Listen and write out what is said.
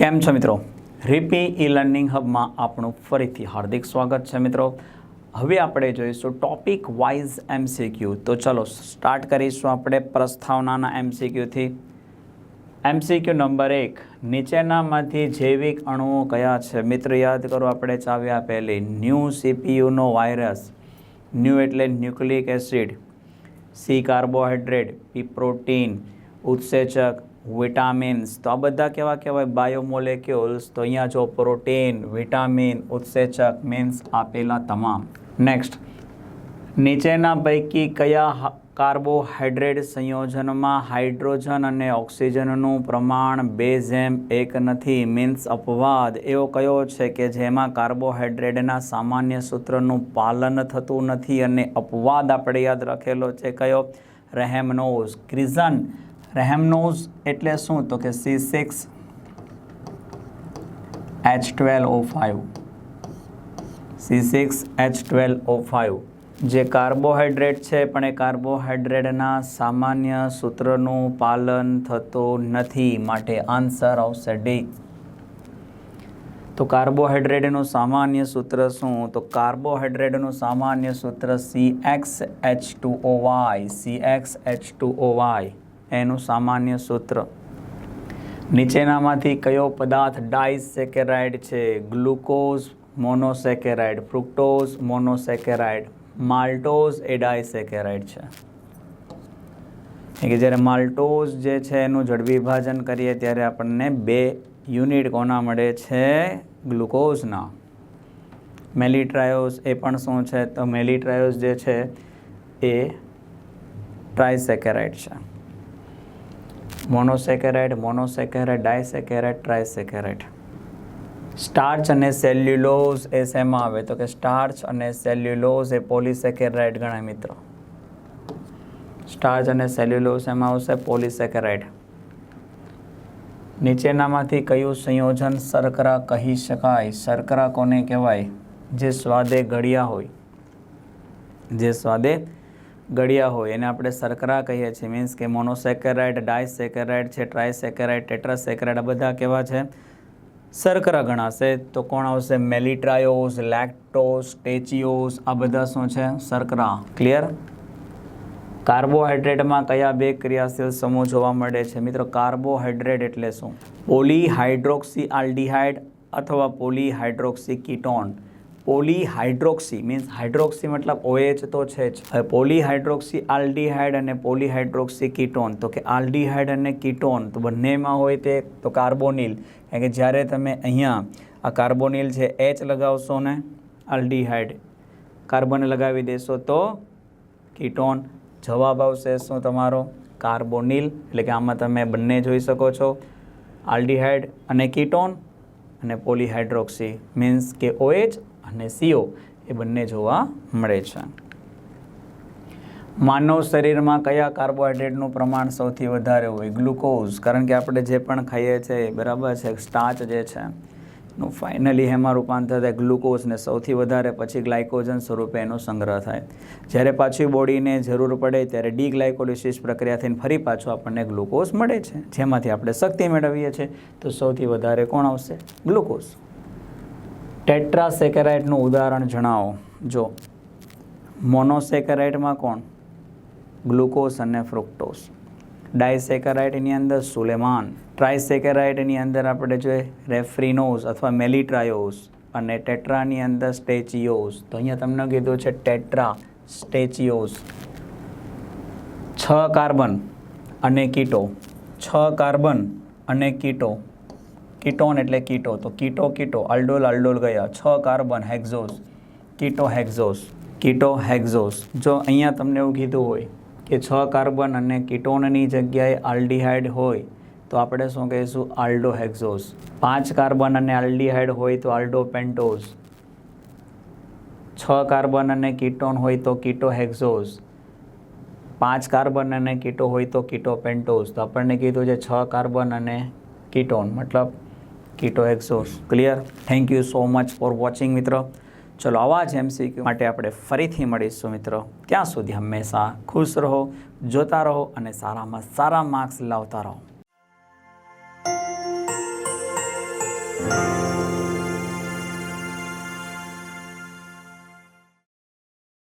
કેમ છો મિત્રો? રીપી ઈ લર્નિંગ હબમાં આપણું ફરીથી હાર્દિક સ્વાગત છે મિત્રો. હવે આપણે જોઈશું ટોપિક વાઇઝ એમસીક્યુ તો ચલો સ્ટાર્ટ કરીશું આપણે પ્રસ્તાવનાના એમસીક્યુથી એમસીક્યુ નંબર એક, નીચેનામાંથી જૈવિક અણુઓ કયા છે? મિત્ર, યાદ કરો આપણે ચાવ્યા પહેલી ન્યૂ સીપીયુનો વાયરસ ન્યૂ એટલે nucleic acid C carbohydrate P protein ઉત્સેચક vitamins. તો આ બધા કેવા કહેવાય બાયોમોલેક્યુલ્સ. તો અહીંયા જો પ્રોટીન, વિટામિન, ઉત્સેચક, મીન્સ આપેલા તમામ. નેક્સ્ટ નીચેના પૈકી કયા કાર્બોહાઈડ્રેટ સંયોજનમાં હાઇડ્રોજન અને ઓક્સિજનનું પ્રમાણ બે જેમ એક નથી? મીન્સ અપવાદ. એવો કયો છે કે જેમાં કાર્બોહાઈડ્રેટના સામાન્ય સૂત્રનું પાલન થતું નથી અને અપવાદ આપણે યાદ રાખેલો છે? કયો? રહેમનોઝ. ક્રિઝન. રહેમનોઝ એટલે શું? તો કે C six H twelve O five C six H twelve O five જે કાર્બોહાઈડ્રેટ છે, પણ એ કાર્બોહાઈડ્રેટના સામાન્ય સૂત્રનું પાલન થતું નથી માટે આન્સર આવશે ડી. તો કાર્બોહાઈડ્રેટનું સામાન્ય સૂત્ર શું? તો કાર્બોહાઈડ્રેટનું સામાન્ય સૂત્ર C X H two O Y C X H two O Y એનું સામાન્ય સૂત્ર. નીચેનામાંથી કયો પદાર્થ ડાયસેકેરાઇડ છે? Glucose, monosaccharide. Fructose, monosaccharide. Maltose એ ડાયસેકેરાઇડ છે. કે જ્યારે માલ્ટોઝ જે છે એનું જળ વિભાજન કરીએ ત્યારે આપણને બે યુનિટ કોના મળે છે? ગ્લુકોઝના. મેલિટ્રાયોઝ એ પણ શું છે? તો મેલિટ્રાયોઝ જે છે એ ટ્રાયસેકેરાઇડ છે. Monosaccharide monosaccharide disaccharide trisaccharide starch અને સેલ્યુલોઝ એ શેમાં આવે? તો કે સ્ટાર્ચ અને સેલ્યુલોઝ એ પોલિસેકેરાઇડ ગણાય મિત્રો. સ્ટાર્ચ અને સેલ્યુલોઝ એમાં આવશે પોલિસેકેરાઇડ નીચેનામાંથી કયું સંયોજન શર્કરા કહી શકાય? શર્કરા કોને કહેવાય? જે સ્વાદે ગળ્યા હોય. જે સ્વાદે ગળ્યા હોય એને આપણે શર્કરા કહીએ છીએ. મીન્સ કે મોનોસેકેરાઇડ ડાયસેકેરાઇડ છે ટ્રાયસેકેરાઇડ ટેટ્રાસેકેરાઇડ આ બધા કેવા છે? શર્કરા ગણાશે. તો કોણ આવશે? મેલિટ્રાયોઝ લેક્ટોસ ટેચિયોસ આ બધા શું છે? શર્કરા ક્લિયર કાર્બોહાઈડ્રેટમાં કયા બે ક્રિયાશીલ સમૂહ જોવા મળે છે? મિત્રો કાર્બોહાઈડ્રેટ એટલે શું? પોલીહાઇડ્રોક્સી આલ્ડીહાઇડ અથવા polyhydroxy ketone polyhydroxy means hydroxy મતલબ ઓએચ તો છે જ. પોલીહાઇડ્રોક્સી, આલ્ડીહાઇડ અને પોલીહાઇડ્રોક્સી કીટોન. તો કે આલ્ડીહાઇડ અને કીટોન તો બંનેમાં હોય તે તો કાર્બોનિલ. કારણ કે જ્યારે તમે અહીંયા આ કાર્બોનિલ છે એચ લગાવશો ને, આલ્ડીહાઇડ કાર્બન લગાવી દેશો તો કીટોન જવાબ આવશે શું તમારો? કાર્બોનિલ. એટલે કે આમાં તમે બંને જોઈ શકો છો. આલ્ડીહાઇડ અને કીટોન અને પોલીહાઇડ્રોક્સી. મીન્સ કે OH અને સીઓ એ બંને જોવા મળે છે. માનવ શરીરમાં કયા કાર્બોહાઈડ્રેટનું પ્રમાણ સૌથી વધારે હોય? ગ્લુકોઝ, કારણ કે આપણે જે પણ ખાઈએ છીએ બરાબર છે સ્ટાર્ચ જે છે નું ફાઇનલી એમાં રૂપાંતર થાય. ગ્લુકોઝને સૌથી વધારે પછી ગ્લાયકોજન સ્વરૂપે એનો સંગ્રહ થાય. જ્યારે પાછી બોડીને જરૂર પડે ત્યારે ડી ગ્લાયકોલિસિસ પ્રક્રિયા થઈને ફરી પાછું આપણને ગ્લુકોઝ મળે છે. જેમાંથી આપણે શક્તિ મેળવીએ છીએ. તો સૌથી વધારે કોણ આવશે? ગ્લુકોઝ. ટેટ્રાસેકેરાઇડનું ઉદાહરણ જણાવો. જો મોનોસેકેરાઇટમાં કોણ? ગ્લુકોઝ અને ફ્રુક્ટોઝ. ડાયસેકેરાઇડની અંદર સુલેમાન. ટ્રાયસેકેરાઇડની અંદર આપણે જોઈએ રેફ્રિનોઝ અથવા મેલિટ્રાયોઝ અને ટેટ્રાની અંદર સ્ટેચિયોઝ. તો અહીંયા તમને કીધું છે ટેટ્રા સ્ટેચિયોઝ. છ કાર્બન અને કીટો. છ કાર્બન અને કીટો. કીટોન એટલે કીટો. તો કીટો કીટો. અલ્ડોલ અલ્ડોલ ગયા. છ કાર્બન હેક્ઝોસ કીટો હેક્ઝોસ કીટો હેક્ઝોસ જો અહીંયા તમને એવું કીધું હોય કે છ કાર્બન અને કીટોનની જગ્યાએ આલ્ડીહાઇડ હોય, તો આપણે શું કહીશું? આલ્ડો હેક્ઝોસ પાંચ કાર્બન અને આલ્ડીહાઇડ હોય તો આલ્ડો પેન્ટોઝ. છ કાર્બન અને કીટોન હોય તો કીટો હેક્ઝોસ પાંચ કાર્બન અને કીટો હોય તો કીટો પેન્ટોઝ. તો આપણને કીધું છે છ કાર્બન અને કીટોન. મતલબ keto hexose clear thank you so much for watching મિત્ર. ચલો, આવા જ એમસીક્યુ માટે આપણે ફરીથી મળીશું, મિત્ર. ત્યાં સુધી હંમેશા ખુશ રહો, જોતા રહો અને સારામાં સારા માર્ક્સ લાવતા રહો.